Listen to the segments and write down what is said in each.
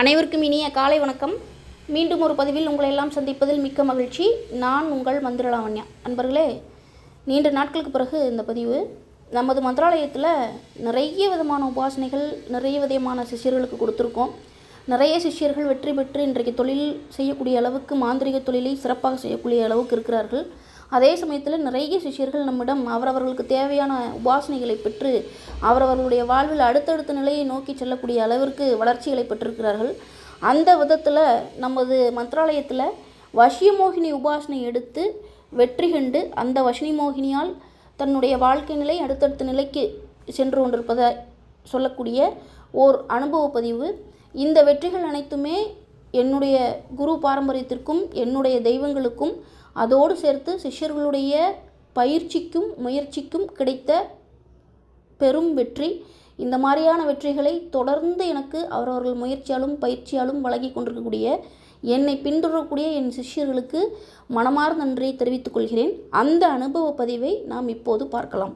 அனைவருக்கும் இனிய காலை வணக்கம். மீண்டும் ஒரு பதிவில் உங்களை எல்லாம் சந்திப்பதில் மிக்க மகிழ்ச்சி. நான் உங்கள் மந்திரலாவண்யா. அன்பர்களே நீண்ட நாட்களுக்கு பிறகு இந்த பதிவு. நமது மந்திராலயத்தில் நிறைய விதமான உபாசனைகள் நிறைய விதமான சிஷ்யர்களுக்கு கொடுத்துருக்கோம். நிறைய சிஷ்யர்கள் வெற்றி பெற்று இன்றைக்கு தொழில் செய்யக்கூடிய அளவுக்கு மாந்திரிக தொழிலை சிறப்பாக செய்யக்கூடிய அளவுக்கு இருக்கிறார்கள். அதே சமயத்தில் நிறைய சிஷ்யர்கள் நம்மிடம் அவரவர்களுக்கு தேவையான உபாசனைகளை பெற்று அவரவர்களுடைய வாழ்வில் அடுத்தடுத்த நிலையை நோக்கி செல்லக்கூடிய அளவிற்கு வளர்ச்சிகளை பெற்றிருக்கிறார்கள். அந்த விதத்தில் நமது மந்திராலயத்தில் வசியமோகினி உபாசனை எடுத்து வெற்றி கண்டு அந்த வசினி மோகினியால் தன்னுடைய வாழ்க்கை நிலை அடுத்தடுத்த நிலைக்கு சென்று கொண்டிருப்பதை சொல்லக்கூடிய ஓர் அனுபவ பதிவு. இந்த வெற்றிகள் அனைத்துமே என்னுடைய குரு பாரம்பரியத்திற்கும் என்னுடைய தெய்வங்களுக்கும் அதோடு சேர்த்து சிஷ்யர்களுடைய பயிற்சிக்கும் முயற்சிக்கும் கிடைத்த பெரும் வெற்றி. இந்த மாதிரியான வெற்றிகளை தொடர்ந்து எனக்கு அவரவர்கள் முயற்சியாலும் பயிற்சியாலும் வழங்கி கொண்டிருக்கக்கூடிய என்னை பின்தொடரக்கூடிய என் சிஷ்யர்களுக்கு மனமார்ந்த நன்றியை தெரிவித்துக் கொள்கிறேன். அந்த அனுபவ பதிவை நாம் இப்போது பார்க்கலாம்.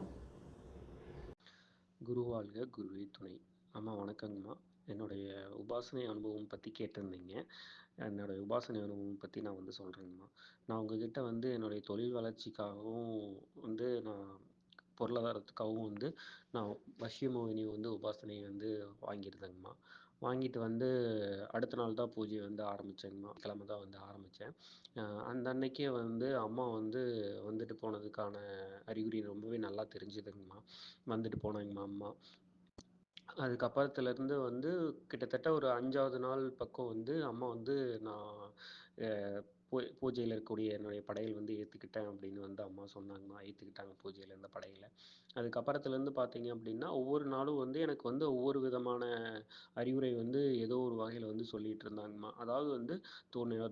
குருவாழ்க குருவே துணை. அம்மா வணக்கங்கம்மா. என்னுடைய உபாசனை அனுபவம் பற்றி கேட்டிருந்தீங்க. என்னுடைய உபாசனை அனுபவம் பற்றி நான் வந்து சொல்கிறேங்கம்மா நான் உங்ககிட்ட வந்து என்னுடைய தொழில் வளர்ச்சிக்காகவும் வந்து நான் பொருளாதாரத்துக்காகவும் வந்து நான் வசியமோகினி வந்து உபாசனை வந்து வாங்கியிருந்தேங்கம்மா வாங்கிட்டு வந்து அடுத்த நாள் தான் பூஜை வந்து ஆரம்பித்தேங்கம்மா கிழமை தான் வந்து ஆரம்பித்தேன் அந்த அன்னைக்கே வந்து அம்மா வந்து வந்துட்டு போனதுக்கான அறிகுறி ரொம்பவே நல்லா தெரிஞ்சுதுங்கம்மா. வந்துட்டு போனாங்கம்மா அம்மா. அதுக்கப்புறத்துலேருந்து வந்து கிட்டத்தட்ட ஒரு அஞ்சாவது நாள் பக்கம் வந்து அம்மா வந்து நான் அஹ் பூஜையில் இருக்கக்கூடிய என்னுடைய படையல் வந்து ஏற்றுக்கிட்டேன் அப்படின்னு வந்து அம்மா சொன்னாங்கம்மா ஏற்றுக்கிட்டாங்க பூஜையில் இருந்த படையில். அதுக்கப்புறத்துலேருந்து பார்த்தீங்க அப்படின்னா ஒவ்வொரு நாளும் வந்து எனக்கு வந்து ஒவ்வொரு விதமான அறிவுரை வந்து ஏதோ ஒரு வகையில் வந்து சொல்லிகிட்டு இருந்தாங்கம்மா. அதாவது வந்து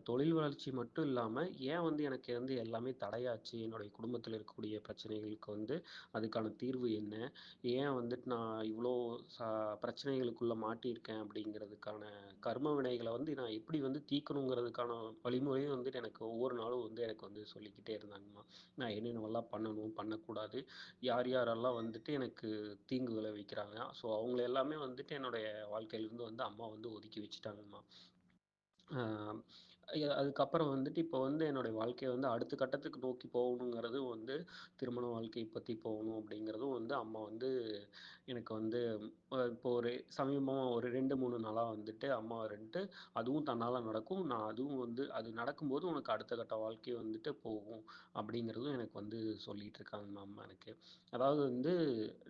தொழில் வளர்ச்சி மட்டும் இல்லாமல் ஏன் வந்து எனக்கு வந்து எல்லாமே தடையாச்சு? என்னுடைய குடும்பத்தில் இருக்கக்கூடிய பிரச்சனைகளுக்கு வந்து அதுக்கான தீர்வு என்ன? ஏன் வந்துட்டு நான் இவ்வளோ சா பிரச்சனைகளுக்குள்ளே மாட்டியிருக்கேன் அப்படிங்கிறதுக்கான கர்ம வினைகளை வந்து நான் எப்படி வந்து தீர்க்கணுங்கிறதுக்கான வழிமுறையும் வந்து வந்துட்டு எனக்கு ஒவ்வொரு நாளும் வந்து எனக்கு வந்து சொல்லிக்கிட்டே இருந்தாங்கம்மா நான் என்னென்னவெல்லாம் பண்ணணும் பண்ணக்கூடாது. யார் யாரெல்லாம் வந்துட்டு எனக்கு தீங்கு விளைவிக்கிறாங்க ஸோ அவங்கள எல்லாமே வந்துட்டு என்னுடைய வாழ்க்கையிலேருந்து வந்து அம்மா வந்து ஒதுக்கி வச்சுட்டாங்கம்மா. அதுக்கப்புறம் வந்துட்டு இப்போ வந்து என்னுடைய வாழ்க்கையை வந்து அடுத்த கட்டத்துக்கு நோக்கி போகணுங்கிறதும் வந்து திருமண வாழ்க்கை பற்றி போகணும் அப்படிங்கிறதும் வந்து அம்மா வந்து எனக்கு வந்து இப்போ ஒரு சமீபமாக ஒரு ரெண்டு மூணு நாளாக வந்துட்டு அம்மா வந்துட்டு அதுவும் தன்னால் நடக்கும். நான் அதுவும் வந்து அது நடக்கும்போது உனக்கு அடுத்த கட்ட வாழ்க்கை வந்துட்டு போகும் அப்படிங்கிறதும் எனக்கு வந்து சொல்லிட்டு இருக்காங்க அம்மா எனக்கு. அதாவது வந்து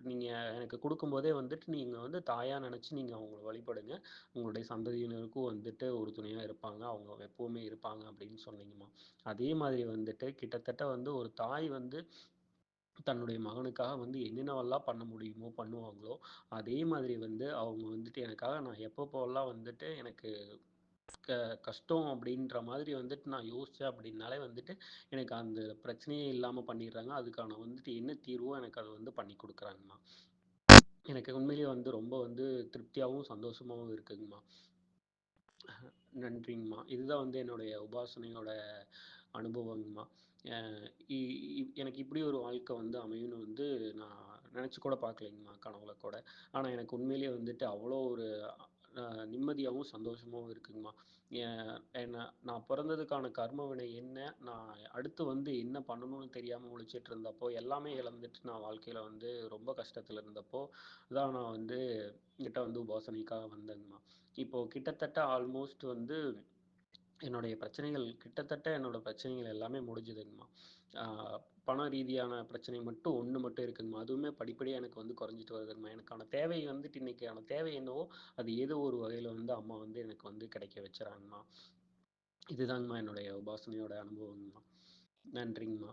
நீங்கள் எனக்கு கொடுக்கும்போதே வந்துட்டு நீங்கள் வந்து தாயாக நினச்சி நீங்கள் அவங்கள வழிபடுங்க. உங்களுடைய சந்ததியினருக்கும் வந்துட்டு ஒரு துணையாக இருப்பாங்க. அவங்க எப்போவுமே இருப்பாங்க அப்படின்னு சொன்னீங்கம்மா. அதே மாதிரி வந்துட்டு கிட்டத்தட்ட வந்து ஒரு தாய் வந்து தன்னுடைய மகனுக்காக வந்து என்னென்னவெல்லாம் பண்ண முடியுமோ பண்ணுவாங்களோ அதே மாதிரி வந்து அவங்க வந்துட்டு எனக்காக நான் எப்பப்போல்லாம் வந்துட்டு எனக்கு க கஷ்டம் அப்படின்ற மாதிரி வந்துட்டு நான் யோசித்தேன் அப்படின்னாலே வந்துட்டு எனக்கு அந்த பிரச்சனையே இல்லாமல் பண்ணிடுறாங்க. அதுக்கான வந்துட்டு என்ன தீர்வோ எனக்கு அதை வந்து பண்ணி கொடுக்குறாங்கம்மா. எனக்கு உண்மையிலேயே வந்து ரொம்ப வந்து திருப்தியாகவும் சந்தோஷமாகவும் இருக்குங்கம்மா. நன்றிங்கம்மா. இதுதான் வந்து என்னுடைய உபாசனையோட அனுபவங்கம்மா. எனக்கு இப்படி ஒரு வாழ்க்கை வந்து அமையும்னு வந்து நான் நினச்சி கூட பார்க்கலைங்கம்மா கனவுல கூட. ஆனால் எனக்கு உண்மையிலேயே வந்துட்டு அவ்வளோ ஒரு நிம்மதியாகவும் சந்தோஷமாகவும் இருக்குங்கம்மா. என்ன நான் பிறந்ததுக்கான கர்மவினை என்ன? நான் அடுத்து வந்து என்ன பண்ணணும்னு தெரியாமல் முழிச்சிட்டு இருந்தப்போ எல்லாமே இழந்துட்டு நான் வாழ்க்கையில் வந்து ரொம்ப கஷ்டத்தில் இருந்தப்போ தான் நான் வந்து கிட்ட வந்து உபாசனைக்காக வந்தேங்கம்மா. இப்போது கிட்டத்தட்ட ஆல்மோஸ்ட் வந்து என்னுடைய பிரச்சனைகள் கிட்டத்தட்ட என்னோட பிரச்சனைகள் எல்லாமே முடிஞ்சுதுங்கம்மா. பண ரீதியான பிரச்சனை மட்டும் ஒன்று மட்டும் இருக்குங்கம்மா. அதுவுமே படிப்படியாக எனக்கு வந்து குறைஞ்சிட்டு வருதுங்கம்மா. எனக்கான தேவை வந்துட்டு இன்றைக்கான தேவை என்னவோ அது ஏதோ ஒரு வகையில் வந்து அம்மா வந்து எனக்கு வந்து கிடைக்க வச்சுறாங்கம்மா. இதுதாங்கம்மா என்னுடைய உபாசனையோட அனுபவங்கம்மா. நன்றிங்கம்மா.